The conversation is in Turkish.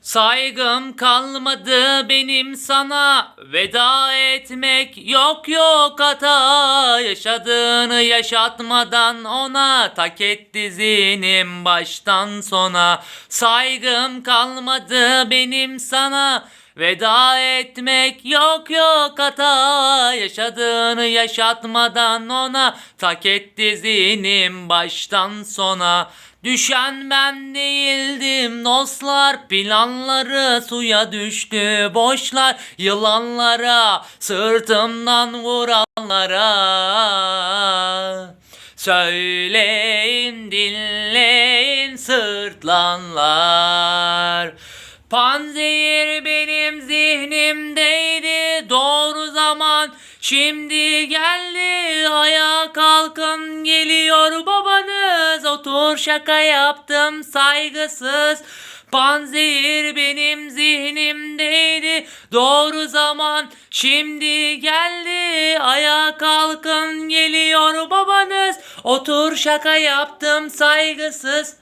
Saygım kalmadı benim sana Veda etmek yok yok. Hata Yaşadığını yaşatmadan ona Tak etti zinim baştan sona. Saygım kalmadı benim sana Veda etmek yok yok hata Yaşadığını yaşatmadan ona. Tak etti zinim baştan sona. Düşen ben değildim dostlar. Planları suya düştü boşlar. Yılanlara sırtımdan vuranlara. Söyleyin dinleyin sırtlanlar Panzehir benim zihnimdeydi. Doğru zaman Şimdi geldi. Ayağa kalkın geliyor babanız. Otur şaka yaptım saygısız. Panzehir benim zihnimdeydi. Doğru zaman Şimdi geldi. Ayağa kalkın geliyor babanız. Otur şaka yaptım saygısız